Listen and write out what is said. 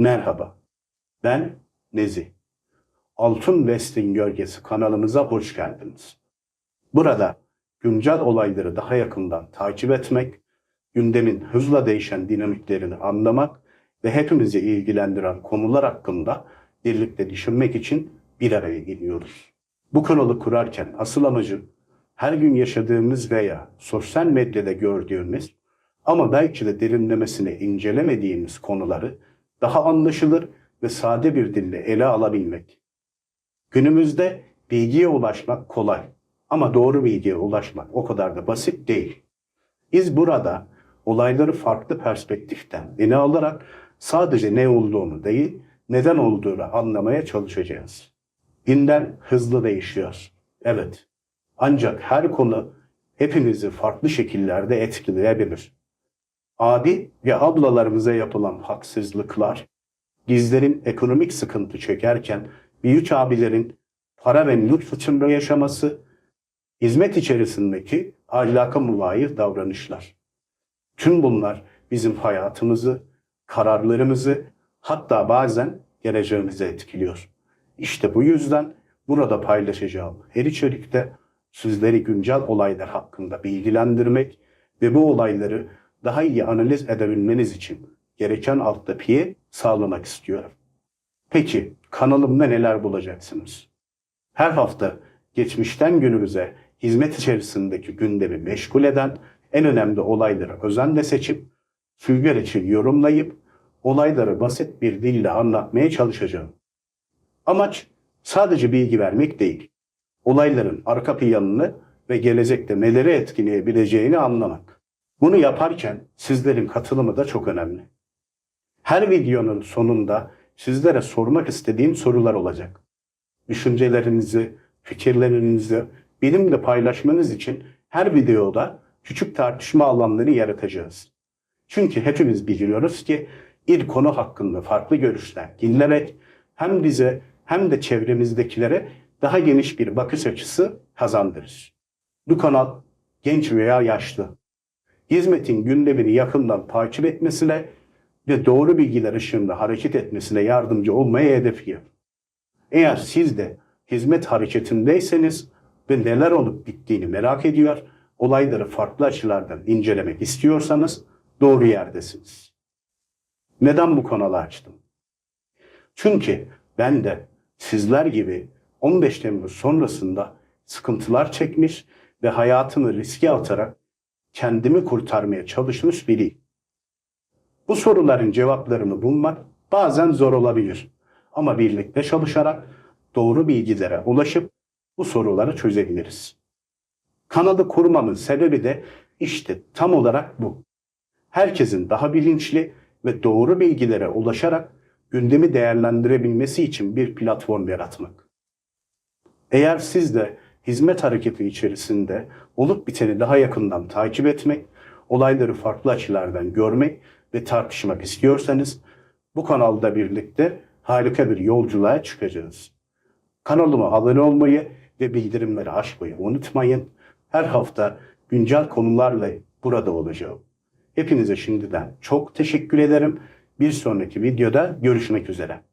Merhaba, ben Nezi. Altın West'in Gölgesi kanalımıza hoş geldiniz. Burada güncel olayları daha yakından takip etmek, gündemin hızla değişen dinamiklerini anlamak ve hepimizi ilgilendiren konular hakkında birlikte düşünmek için bir araya geliyoruz. Bu kanalı kurarken asıl amacım her gün yaşadığımız veya sosyal medyada gördüğümüz ama belki de derinlemesine incelemediğimiz konuları daha anlaşılır ve sade bir dille ele alabilmek. Günümüzde bilgiye ulaşmak kolay ama doğru bilgiye ulaşmak o kadar da basit değil. Biz burada olayları farklı perspektiften ele alarak sadece ne olduğunu değil, neden olduğunu anlamaya çalışacağız. Gündem hızlı değişiyor. Evet. Ancak her konu hepimizi farklı şekillerde etkileyebilir. Abi ve ablalarımıza yapılan haksızlıklar, bizlerin ekonomik sıkıntı çekerken büyük abilerin para ve mülk içinde yaşaması, hizmet içerisindeki ahlaka mulayir davranışlar. Tüm bunlar bizim hayatımızı, kararlarımızı, hatta bazen geleceğimizi etkiliyor. İşte bu yüzden burada paylaşacağım her içerikte sizleri güncel olaylar hakkında bilgilendirmek ve bu olayları daha iyi analiz edebilmeniz için gereken altyapıyı sağlamak istiyorum. Peki kanalımda neler bulacaksınız? Her hafta geçmişten günümüze hizmet içerisindeki gündemi meşgul eden en önemli olayları özenle seçip sünger için yorumlayıp olayları basit bir dille anlatmaya çalışacağım. Amaç sadece bilgi vermek değil, olayların arka planını ve gelecekte neleri etkileyebileceğini anlamak. Bunu yaparken sizlerin katılımı da çok önemli. Her videonun sonunda sizlere sormak istediğim sorular olacak. Düşüncelerinizi, fikirlerinizi benimle paylaşmanız için her videoda küçük tartışma alanları yaratacağız. Çünkü hepimiz biliyoruz ki bir konu hakkında farklı görüşler dinlemek hem bize hem de çevremizdekilere daha geniş bir bakış açısı kazandırır. Bu kanal genç veya yaşlı, hizmetin gündemini yakından takip etmesine ve doğru bilgiler ışığında hareket etmesine yardımcı olmayı hedefliyor. Eğer siz de hizmet hareketindeyseniz ve neler olup bittiğini merak ediyor, olayları farklı açılardan incelemek istiyorsanız doğru yerdesiniz. Neden bu kanalı açtım? Çünkü ben de sizler gibi 15 Temmuz sonrasında sıkıntılar çekmiş ve hayatımı riske atarak kendimi kurtarmaya çalışmış biriyim. Bu soruların cevaplarını bulmak bazen zor olabilir. Ama birlikte çalışarak doğru bilgilere ulaşıp bu soruları çözebiliriz. Kanalı kurmamın sebebi de işte tam olarak bu. Herkesin daha bilinçli ve doğru bilgilere ulaşarak gündemi değerlendirebilmesi için bir platform yaratmak. Eğer siz de hizmet hareketi içerisinde olup biteni daha yakından takip etmek, olayları farklı açılardan görmek ve tartışmak istiyorsanız bu kanalda birlikte harika bir yolculuğa çıkacağız. Kanalıma abone olmayı ve bildirimleri açmayı unutmayın. Her hafta güncel konularla burada olacağım. Hepinize şimdiden çok teşekkür ederim. Bir sonraki videoda görüşmek üzere.